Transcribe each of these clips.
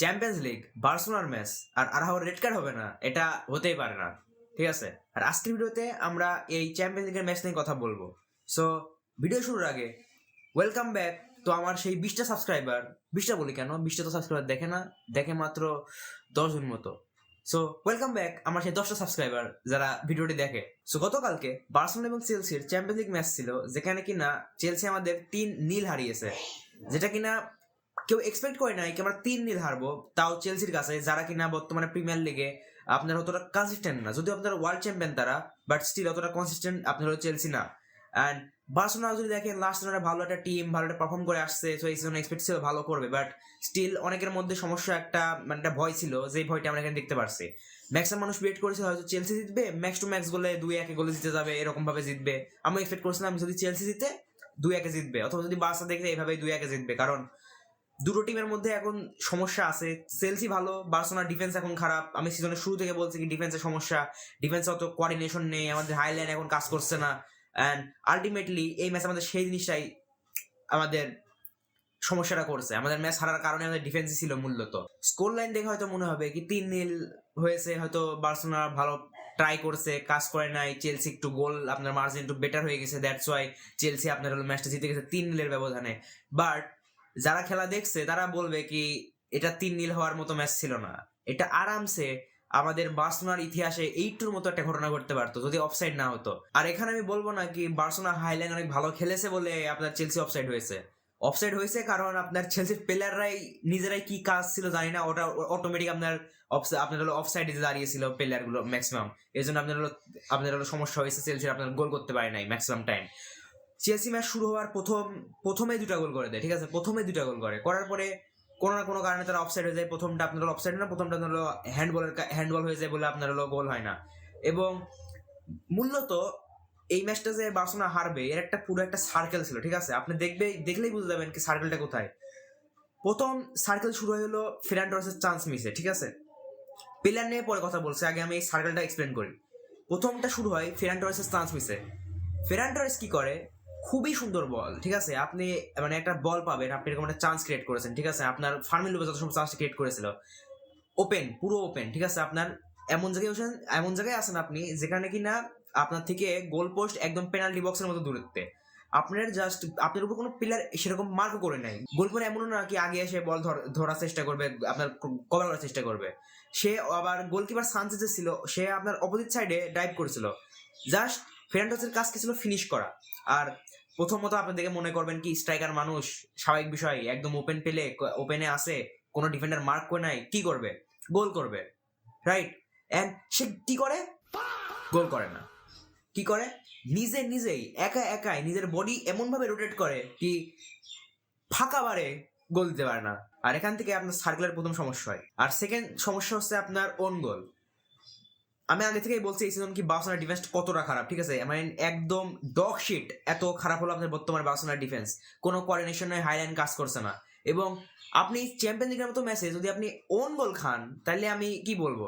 Champions league বার্সেলোনার match আর আরহাওয়ার রেড কার্ড হবে না, এটা হতেই পারে না, ঠিক আছে? আর আজকের ভিডিওতে আমরা এই চ্যাম্পিয়ন্স লিগের ম্যাচ নিয়ে কথা বলব। সো ভিডিও শুরুর আগে ওয়েলকাম ব্যাক তো আমার সেই বিশটা সাবস্ক্রাইবার বিশটা বলি কেন? বিশটা তো সাবস্ক্রাইবার দেখে না, দেখে মাত্র দশজন মতো। সো ওয়েলকাম ব্যাক আমার সেই দশটা সাবস্ক্রাইবার যারা ভিডিওটি দেখে। সো গতকালকে বার্সেলোনা এবং চেলসির চ্যাম্পিয়ন্স লিগ ম্যাচ ছিল, যেখানে কিনা চেলসি আমাদের তিন নীল হারিয়েছে। যেটা কিনা কেউ এক্সপেক্ট করে নাই কি আমরা তিন নীল হারবো, তাও চেলসির কাছে, যারা কিনা বর্তমানে প্রিমিয়ার লিগে আপনার অতটা কনসিস্টেন্ট না। যদিও আপনার ওয়ার্ল্ড চ্যাম্পিয়ন তারা বাট স্টিল অতটা কনসিস্টেন্ট আপনার চেলসি না। অ্যান্ড বার্সেলোনা যদি দেখেন লাস্ট সিজনে ভালো একটা টিম ভালো একটা পারফর্ম করে আসছে সো এই সিজনে এক্সপেক্ট ছিল ভালো করবে বাট স্টিল অনেকের মধ্যে সমস্যা একটা মানে একটা ভয় ছিল, যে ভয়টা আমরা এখানে দেখতে পারছি। ম্যাক্সিমাম মানুষ ওয়েট করেছিল হয়তো চেলসি জিতবে ম্যাক্স টু ম্যাক্স গোলে দুই একে গোলে জিতে যাবে এরকম ভাবে জিতবে। আমি এক্সপেক্ট করছিলাম যদি চেলসি জিতে, দুই একে জিতবে, অথবা যদি বার্সা দেখে এইভাবে দুই একে জিতবে, কারণ দুটো টিমের মধ্যে এখন সমস্যা আছে। সেলসি ভালো বার্সোনার ডিফেন্স এখন খারাপ। আমি সিজনের শুরু থেকে বলছি কি ডিফেন্সের সমস্যা। ডিফেন্সে অত কোঅর্ডিনেশন নেই, আমাদের হাইলাইন এখন কাজ করছে না। অ্যান্ড আলটিমেটলি এই ম্যাচ আমাদের সেই জিনিসটাই আমাদের সমস্যাটা করছে। আমাদের ম্যাচ হারার কারণে আমাদের ডিফেন্সই ছিল মূলত। স্কোর লাইন দেখে হয়তো মনে হবে কি তিন নীল হয়েছে, হয়তো বার্সেলোনা ভালো ট্রাই করছে, কাজ করে নাই। চেলসি একটু গোল আপনার মার্জিন একটু বেটার হয়ে গেছে দ্যাটস ওয়াই চেলসি আপনার হলো ম্যাচটা জিতে গেছে তিন নীলের ব্যবধানে। বাট যারা খেলা দেখছে, তারা বলবে কি, এটা তিন নীল হওয়ার মতো ম্যাচ ছিল না। এটা আরামসে আমাদের বার্সোনার ইতিহাসে এইটুর মতো একটা ঘটনা ঘটতে পারতো, যদি অফসাইড না হতো। আর এখানে আমি বলব না কি, বার্সেলোনা হাইলাইন অনেক ভালো খেলেছে বলে আপনার চেলসি অফসাইড হয়েছে। অফসাইড হয়েছে কারণ আপনার চেলসির প্লেয়াররাই নিজেরাই কি কাজ ছিল জানি না, ওটা অটোমেটিক আপনার আপনার হলো অফসাইডে দাঁড়িয়েছিল প্লেয়ারগুলো ম্যাক্সিমাম এই জন্য আপনার হলো আপনার হলো সমস্যা হয়েছে চেলসির আপনার গোল করতে পারে নাই ম্যাক্সিমাম টাইম চেলসি ম্যাচ শুরু হওয়ার প্রথম প্রথমে দুটা গোল করে দেয়, ঠিক আছে? প্রথমে দুটা গোল করে। করার পরে কোনো না কোনো কারণে তারা অফসাইড হয়ে যায়। প্রথমটা আপনার অফসাইড না, প্রথমটা আপনার হলো হ্যান্ডবলের হ্যান্ডবল হয়ে যায় বলে আপনার হলো গোল হয় না। এবং মূলত এই ম্যাচটা যে বার্সেলোনা হারবে, এর একটা পুরো একটা সার্কেল ছিল, ঠিক আছে? আপনি দেখবে দেখলেই বুঝতে যাবেন কি সার্কেলটা কোথায়। প্রথম সার্কেল শুরু হয়ে হলো ফেরান টর্সের চান্স মিসে ঠিক আছে? প্লেয়ার নিয়ে পরে কথা বলছে, আগে আমি এই সার্কেলটা এক্সপ্লেন করি। প্রথমটা শুরু হয় ফেরান টর্সের চান্স মিসে ফেরান টর্রেস কি করে? খুবই সুন্দর বল, ঠিক আছে? আপনি মানে একটা বল পাবেন, আপনি এরকম একটা চান্স ক্রিয়েট করেছেন, ঠিক আছে? আপনার ফার্মিল লোপে যত সময় চান্স ক্রিয়েট করেছিল। ওপেন পুরো ওপেন ঠিক আছে? আপনার এমন জায়গায় বসেন, এমন জায়গায় আছেন আপনি, যেখানে কি না আপনার থেকে গোল পোস্ট একদম পেনাল্টি বক্সের মতো দূরত্বে। আপনার জাস্ট আপনার উপর কোনো প্লেয়ার সেরকম মার্ক করে নাই। গোলকিপার এমনও না কি আগে এসে বল ধরার চেষ্টা করবে, আপনার কভার করার চেষ্টা করবে। সে আবার গোলকিপার সানচেজ যে ছিল, সে আপনার অপোজিট সাইডে ডাইভ করেছিল। জাস্ট ফেরান্টোসের কাজ কি ছিল? ফিনিশ করা। আর প্রথমত আপনি দেখে মনে করবেন কি স্ট্রাইকার মানুষ, স্বাভাবিক বিষয়, একদম ওপেন পেলে ওপেনে আসে কোনো ডিফেন্ডার মার্ক করে নাই, কি করবে? গোল করবে রাইট এন্ড সে কি করে? গোল করে না। কি করে? নিজে নিজেই, একা একাই নিজের বডি এমনভাবে রোটেট করে কি ফাঁকা বারে গোল দিতে পারে না। আর এখান থেকে আপনার সার্কেলের প্রথম সমস্যা হয়। আর সেকেন্ড সমস্যা হচ্ছে আপনার ওন গোল আমি আগে থেকেই বলছি, এই সিজন কি বার্সেলোনার ডিফেন্স কতটা খারাপ, ঠিক আছে? মানে একদম ডগ শিট এত খারাপ হলো আপনার বর্তমানে বার্সেলোনার ডিফেন্স কোনো কোঅর্ডিনেশনে হাইলাইন কাজ করছে না। এবং আপনি চ্যাম্পিয়ন লিগের মতো ম্যাচে যদি আপনি ওন গোল খান, তাহলে আমি কি বলব?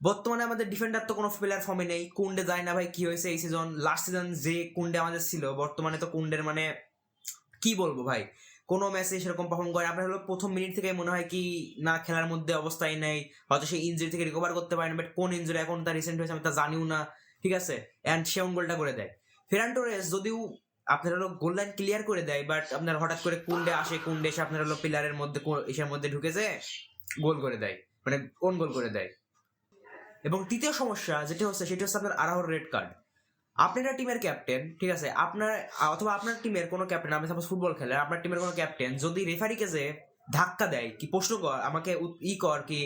বর্তমানে আমাদের ডিফেন্ডার তো কোনো প্লেয়ার ফর্মে নেই। কুন্ডে যায় না ভাই, কি হয়েছে এই সিজন লাস্ট সিজন যে কুন্ডে আমাদের ছিল, বর্তমানে তো কুন্ডের মানে কি বলব ভাই? কোনো ম্যাচে সেরকম পারফর্ম করে, আপনার হলো প্রথম মিনিট থেকে মনে হয় কি, না, খেলার মধ্যে অবস্থায় নেই, হয়তো সেই ইঞ্জুরি থেকে রিকভার করতে পারেন বাট কোন ইঞ্জুরি এখন তার রিসেন্ট হয়েছে আমি তা জানিও না, ঠিক আছে? অ্যান্ড সে own গোলটা করে দেয়। ফেরান টোরেস যদিও আপনার হলো গোল লাইন ক্লিয়ার করে দেয় বাট আপনার হঠাৎ করে কুন্ডে আসে কুন্ডে এসে আপনার হলো পিলারের মধ্যে ইসের মধ্যে ঢুকেছে গোল করে দেয় মানে কোন গোল করে দেয়। এবং তৃতীয় সমস্যা যেটা হচ্ছে, সেটা হচ্ছে আপনার আরাহর রেড কার্ড আপনি একটা টিমের ক্যাপ্টেন ঠিক আছে? আপনার, অথবা আপনার টিমের কোনো ক্যাপ্টেন আপনি সাপোজ ফুটবল খেলে, আপনার টিমের কোনো ক্যাপ্টেন যদি রেফারিকে যে ধাক্কা দেয়, কি প্রশ্ন কর, আমাকে ই কর কি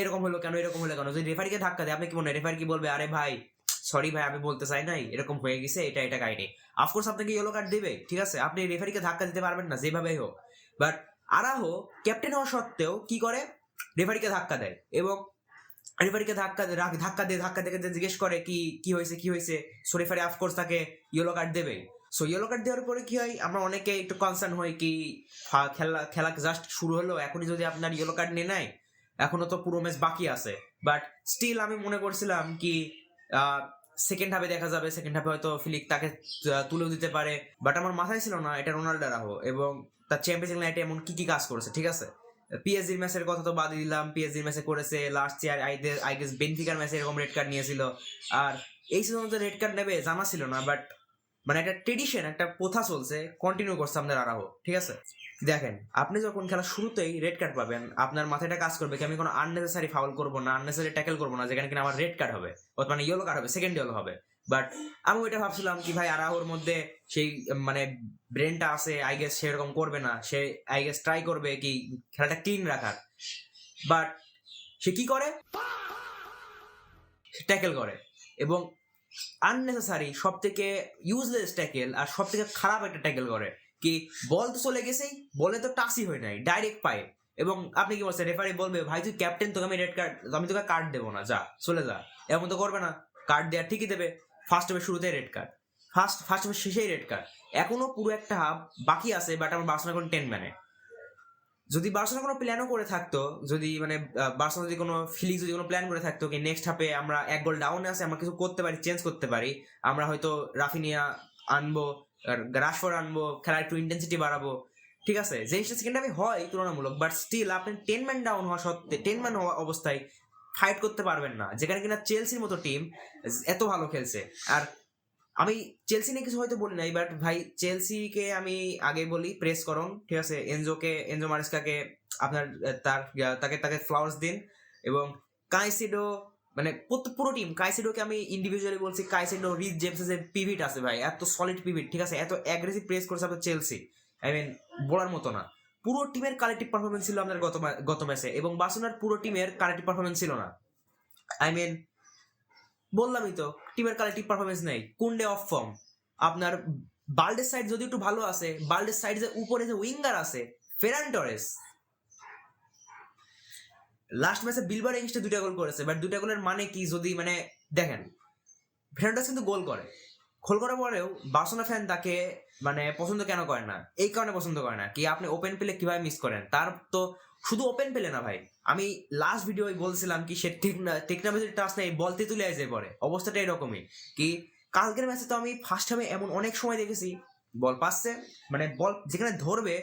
এরকম হলো কেন, এরকম হলো কেন? যদি রেফারিকে ধাক্কা দেয়, আপনি কি মনে হয় রেফারি কি বলবে, আরে ভাই সরি ভাই, আমি বলতে চাই নাই, এরকম হয়ে গেছে, এটা এটা কাহিনী। অফকোর্স আপনাকে ইয়েলো কার্ড দেবে, ঠিক আছে? আপনি রেফারিকে ধাক্কা দিতে পারবেন না যেভাবেই হোক। বাট আরাহো ক্যাপ্টেন হওয়া সত্ত্বেও কি করে? রেফারিকে ধাক্কা দেয় এবং রেফারিকে ধাক্কা ধাক্কা দিয়ে ধাক্কা দেখে জিজ্ঞেস করে, কি কি হয়েছে কি হয়েছে? সো রেফারি অফকোর্স তাকে ইয়েলো কার্ড দেবে। সো ইয়েলো কার্ড দেওয়ার পরে কি হয়? আমরা অনেকে একটু কনসার্ন হই কি খেলা খেলা জাস্ট শুরু হলো, এখনই যদি আপনার ইয়েলো কার্ড নিয়ে নেয়, এখনও তো পুরো ম্যাচ বাকি আছে। বাট স্টিল আমি মনে করছিলাম কি সেকেন্ড হাফে দেখা যাবে সেকেন্ড হাফে হয়তো ফিলিক তাকে তুলেও দিতে পারে। বাট আমার মাথায় ছিল না, এটা রোনাল্ডো রাহো এবং তার চ্যাম্পিয়ন্স নাইটে এমন কি কি কাজ করেছে, ঠিক আছে? পিএসজির ম্যাচের কথা তো বাদ দিলাম। পিএসজির ম্যাচে করেছে লাস্ট ইয়ার আই গেস বেনফিকার ম্যাচে এরকম রেড কার্ড নিয়েছিল। আর এই সিজনে তো রেড কার্ড নেবে জানা ছিল না বাট মানে একটা ট্রেডিশন একটা প্রথা চলছে কন্টিনিউ করছে আমাদের আরাহো ঠিক আছে? দেখেন, আপনি যখন খেলা শুরুতেই রেড কার্ড পাবেন, আপনার মাথাটা কাজ করবে কি, আমি কোনো আননেসেসারি ফাউল করব না আননেসেসারি ট্যাকেল করব না, যেখানে কিনা আমার রেড কার্ড হবে মানে ইয়েলো কার্ড হবে সেকেন্ড ইয়েলো হবে। বাট আমি ওইটা ভাবছিলাম কি ভাই, আরাহোর মধ্যে সেই মানে ব্রেনটা আছে আই গেস সেরকম করবে না। সে আই গেস ট্রাই করবে কি খেলাটা ক্লিন রাখার। বাট সে কি করে? ট্যাকেল করে। এবং আননেসেসারি সব থেকে ইউজলেস ট্যাকেল আর সব থেকে খারাপ একটা ট্যাকেল করে। কি বল তো চলে গেছেই বলে তো টাচই হয় নাই ডাইরেক্ট পায়ে। এবং আপনি কি বলছেন রেফারি বলবে, ভাই, তুই ক্যাপ্টেন তোকে আমি রেড কার্ড আমি তোকে কার্ড দেবো না, যা, চলে যা। এমন তো করবে না। কার্ড দেওয়ার ঠিকই দেবে। ফার্স্ট হাফের শুরুতে রেড কার্ড ফার্স্ট ফার্স্ট হাফের শেষেই রেড কার্ড এখনও পুরো একটা হাফ বাকি আছে বাট আমার বার্সেলোনা এখন টেন ম্যানে যদি বার্সেলোনা কোনো প্ল্যানও করে থাকতো, যদি মানে বার্সেলোনা যদি কোনো ফিলিং যদি কোনো প্ল্যান করে থাকতো কি নেক্সট হাফে আমরা এক গোল ডাউনে আছে, আমরা কিছু করতে পারি চেঞ্জ করতে পারি, আমরা হয়তো রাফিনিয়া আনব রাশফোর্ড আনব, খেলার একটু ইন্টেন্সিটি বাড়াবো, ঠিক আছে? যে সেকেন্ড হাফে হয় তুলনামূলক বাট স্টিল আপনি টেন ম্যান ডাউন হওয়া সত্ত্বে টেন ম্যান হওয়া অবস্থায় ফাইট করতে পারবেন না। যেখানে কিনা চেলসির মতো টিম এত ভালো খেলছে। আর আমি চেলসি নিয়ে কিছু হয়তো বলি নাই বাট ভাই চেলসিকে আমি আগে বলি প্রেস করুন, ঠিক আছে? এনজোকে এনজো মারিস্কাকে আপনার তার তাকে তাকে ফ্লাওয়ার্স দিন এবং কাইসিডো মানে পুরো টিম কাইসিডোকে আমি ইন্ডিভিজুয়ালি বলছি কাইসিডো রিচ জেমসের যে পিভিট আছে ভাই, এত সলিড পিভিট ঠিক আছে? এত অ্যাগ্রেসিভ প্রেস করছে আপনার চেলসি আই মিন বলার মতো না। পুরো টিমের কালেক্টিভ পারফরমেন্স ছিল আপনার গত গত ম্যাচে এবং বার্সেলোনার পুরো টিমের কালেক্টিভ পারফরমেন্স ছিল না। আই মিন বললামই তো টিমের কালেক্টিভ পারফরমেন্স নেই। কুন্ডে অফ ফর্ম আপনার বাল্ডের সাইড যদি একটু ভালো আছে বাল্ডের সাইড যে উপরে যে উইঙ্গার আছে ফেরান টরেস লাস্ট ম্যাচে বিলবার ইংস্টে দুটা গোল করেছে বাট দুটা গোলের মানে কি? যদি মানে দেখেন ফেরান্ডাস কিন্তু গোল করে। গোল করার পরেও বার্সেলোনা ফ্যান তাকে মানে পছন্দ কেন করে না? এই কারণে পছন্দ করে না কি আপনি ওপেন পেলে কীভাবে মিস করেন? তার তো শুধু ওপেন পেলে না ভাই। আমি লাস্ট ভিডিও বলছিলাম কি সে টেকনোলজির টাচ নেই বলতে তুলে আসে পরে অবস্থাটা এরকমই। কি কালকের ম্যাচে তো আমি ফার্স্ট হাফে এমন অনেক সময় দেখেছি বল পাচ্ছে মানে বল যেখানে ধরবে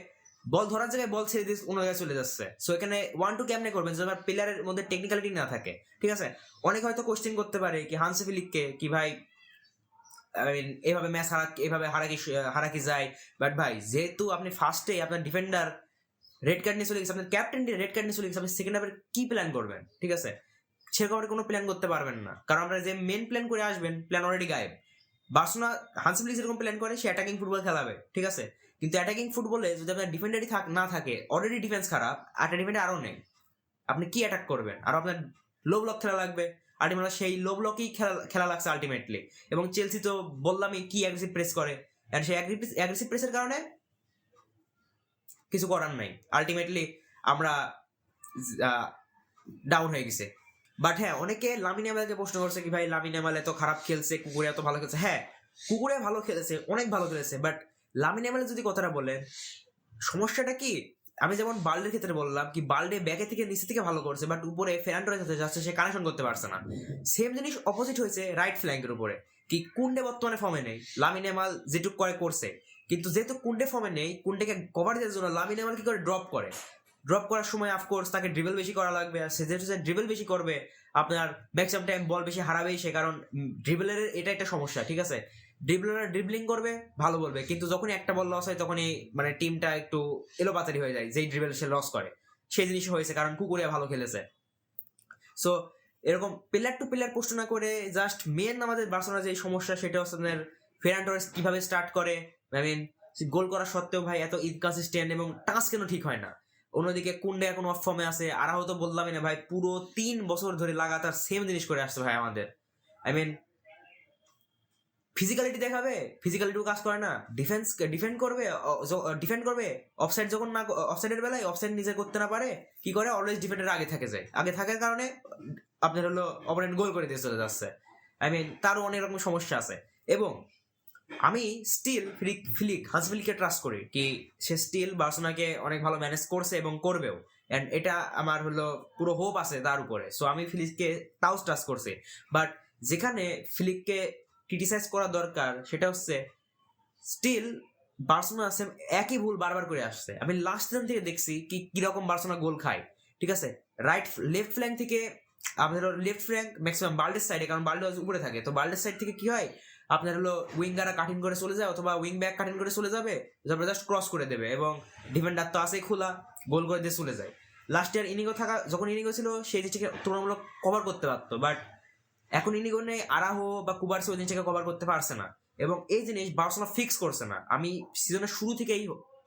বল ধরার জায়গায় বল ছেড়ে দিয়ে অন্য জায়গায় চলে যাচ্ছে। সো এখানে ওয়ান টু কেমনে করবেন? যদি প্লেয়ারের মধ্যে টেকনিক্যালিটি না থাকে। ঠিক আছে? অনেক হয়তো কোশ্চেন করতে পারে কি হানসে ফিলিককে কি ভাই আই মিন এভাবে ম্যাচ হারা, এভাবে হারা কি হারা কি যায়? বাট ভাই, যেহেতু আপনি ফার্স্টে আপনার ডিফেন্ডার রেড কার্ড নিয়ে চলে গেছে, আপনার ক্যাপ্টেন রেড কার্ড নিয়ে চলে গেছে, আপনি সেকেন্ড হাফের কি প্ল্যান করবেন? ঠিক আছে? সেরকম কোনো প্ল্যান করতে পারবেন না। কারণ আপনারা যে মেন প্ল্যান করে আসবেন প্ল্যান অলরেডি গায়েব। বার্সেলোনা হান্সি ফ্লিক যেরকম প্ল্যান করে, সে অ্যাটাকিং ফুটবল খেলাবে, ঠিক আছে? কিন্তু অ্যাটাকিং ফুটবলে যদি আপনার ডিফেন্ডারই থাক, না থাকে অলরেডি ডিফেন্স খারাপ একটা ডিফেন্ডার আরও নেই। আপনি কি অ্যাটাক করবেন? আর আপনার লো ব্লক খেলা লাগবে। আলটিমেটলি সেই লো ব্লকেই খেলা খেলা লাগছে আলটিমেটলি এবং চেলসি তো বললামই কি অ্যাগ্রেসিভ প্রেস করে। আর সেই অ্যাগ্রেসিভ প্রেসের কারণে কিছু করার নাই। আলটিমেটলি আমরা ডাউন হয়ে গেছে। বাট হ্যাঁ অনেকে লামিন আমালকে প্রশ্ন করছে কি, ভাই লামিন আমাল এত খারাপ খেলছে, কুকুরে এত ভালো খেলছে। হ্যাঁ কুকুরে ভালো খেলেছে, অনেক ভালো খেলেছে। বাট লামিন আমালের যদি কথাটা বলেন, সমস্যাটা কি? আমি যেমন বাল্ডের ক্ষেত্রে বললাম কি, বাল্ডে ব্যাকে থেকে নিচে থেকে ভালো করছে বাট উপরে ফেরান্ডোরের সাথে যাচ্ছে সে কানেকশন করতে পারছে না। সেম জিনিস অপোজিট হয়েছে রাইট ফ্ল্যাঙ্কের উপরে। কি কুন্ডে বর্তমানে ফর্মে নেই, লামিন এমাল যেটুক করে করছে। কিন্তু যেহেতু কুন্ডে ফর্মে নেই কুন্ডেকে কভার দেওয়ার জন্য লামিন এমাল কি করে ড্রপ করে? ড্রপ করার সময় অফকোর্স তাকে ড্রিবল বেশি করা লাগবে, আর সে যেহেতু ড্রিবল বেশি করবে, আপনার ম্যাক্সিমাম টাইম বল বেশি হারাবেই সে, কারণ ড্রিবলের এটা একটা সমস্যা, ঠিক আছে? ড্রিবলার ড্রিবলিং করবে, ভালো বলবে। কিন্তু যখনই একটা বল লস হয়, তখনই মানে টিমটা একটু এলোপাতারি হয়ে যায়, যেই ড্রিবল সে লস করে। সেই জিনিস হয়েছে, কারণ কুকুরিয়া ভালো খেলেছে। সো এরকম প্লেয়ার টু প্লেয়ার পোস্ট না করে জাস্ট মেন আমাদের বার্সেলোনার যে সমস্যা, সেটা হচ্ছে আপনার ফেরান কীভাবে স্টার্ট করে? আই মিন গোল করা সত্ত্বেও ভাই এত ইনকনসিস্টেন্ট এবং টাচ কেন ঠিক হয় না? অন্যদিকে কুন্ডে এখন অফ ফর্মে আছে। আর হয়তো বললামই না ভাই, পুরো তিন বছর ধরে লাগাতার সেম জিনিস করে আসছে ভাই আমাদের। আই মিন ফিজিক্যালিটি দেখাবে ফিজিক্যালিটিও কাজ করে না। ডিফেন্স ডিফেন্ড করবে ডিফেন্ড করবে। অফসাইড যখন না অফসাইডের বেলায় অফসাইড নিজে করতে না পারে, কি করে? অলওয়েজ ডিফেন্ডার আগে থাকে যায়। আগে থাকার কারণে, আপনার হলো অপোনেন্ট গোল করে দিয়ে চলে যাচ্ছে। আই মিন তারও অনেক রকম সমস্যা আছে। এবং আমি স্টিল ফিলিক ফিলিক হাসফিলিককে ট্রাস্ট করি কি, সে স্টিল বার্সোনাকে অনেক ভালো ম্যানেজ করছে এবং করবেও। অ্যান্ড এটা আমার হলো পুরো হোপ আছে তার উপরে। সো আমি ফিলিককে তাও ট্রাস্ট করছি। বাট যেখানে ফিলিককে ক্রিটিসাইজ করা দরকার, সেটা হচ্ছে স্টিল বার্সোনা সেম একই ভুল বারবার করে আসছে। আমি লাস্ট সিজন থেকে দেখছি কি, কীরকম বার্সেলোনা গোল খায়। ঠিক আছে? রাইট লেফট ফ্ল্যাঙ্ক থেকে, আপনার লেফট ফ্ল্যাঙ্ক ম্যাক্সিমাম বাল্ডের সাইডে কারণ বাল্ডে উপরে থাকে। তো বাল্ডের সাইড থেকে কি হয়? আপনার হলো উইঙ্গাররা কাটিং করে চলে যায়, অথবা উইং ব্যাক কাটিং করে চলে যাবে তারপরে জাস্ট ক্রস করে দেবে এবং ডিফেন্ডার তো আসেই খোলা, গোল করে দিয়ে চলে যায়। লাস্ট ইয়ার ইনিংও থাকা, যখন ইনিগো ছিল, সেই জিনিসটাকে তুলনামূলক কভার করতে পারতো বাট এখন ইনিগো নেই আরাহো বা কুবার্সি ওই জিনিসটাকে কভার করতে পারছে না। এবং এই জিনিস বার্সেলোনা ফিক্স করছে না। আমি সিজনের শুরু থেকেই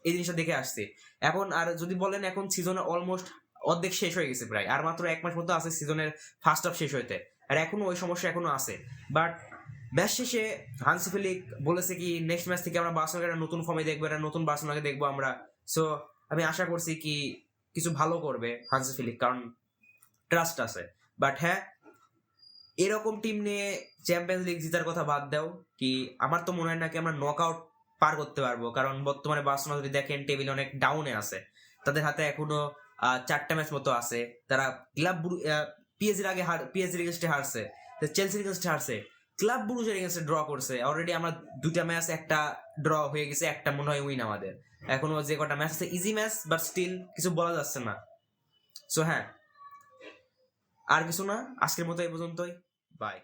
এই জিনিসটা দেখে আসছি। এখন আর যদি বলেন এখন সিজনে অলমোস্ট অর্ধেক শেষ হয়ে গেছে প্রায়। আর মাত্র এক মাস মতো আছে সিজনের ফার্স্ট হাফ শেষ হইতে। আর এখনও ওই সমস্যা এখনও আছে। বাট ম্যাচ শেষে হানসি ফিলিক বলেছে কি নেক্সট ম্যাচ থেকে আমরা বার্সেলোনাকে একটা নতুন ফর্মে দেখব, একটা নতুন বার্সেলোনাকে দেখব আমরা। সো আমি আশা করছি কি, কিছু ভালো করবে হানসি ফিলিক। কারণ ট্রাস্ট আছে। বাট হ্যাঁ এরকম টিম নিয়ে চ্যাম্পিয়ন্স লিগ জিতার কথা বাদ দাও, কি আমার তো মনে হয় না কি আমরা নক আউট পার করতে পারব। কারণ বর্তমানে বার্সেলোনা যদি দেখেন টেবিল অনেক ডাউনে আছে। তাদের হাতে এখনও চারটা ম্যাচ মতো আছে। তারা ক্লাব পিএসজির আগে হার পিএসজির এগেনস্টে হারছে চেলসির এগেনস্টে হারছে। ক্লাব ব্রুজের এগেনস্টে ড্র করছে। অলরেডি আমরা দুটা ম্যাচ একটা ড্র হয়ে গেছে, একটা মনে হয় উইন আমাদের। এখনও যে কটা ম্যাচ আছে ইজি ম্যাচ বাট স্টিল কিছু বলা যাচ্ছে না। সো হ্যাঁ। আর কিছু না? আজকের মতো এই পর্যন্তই। Bye.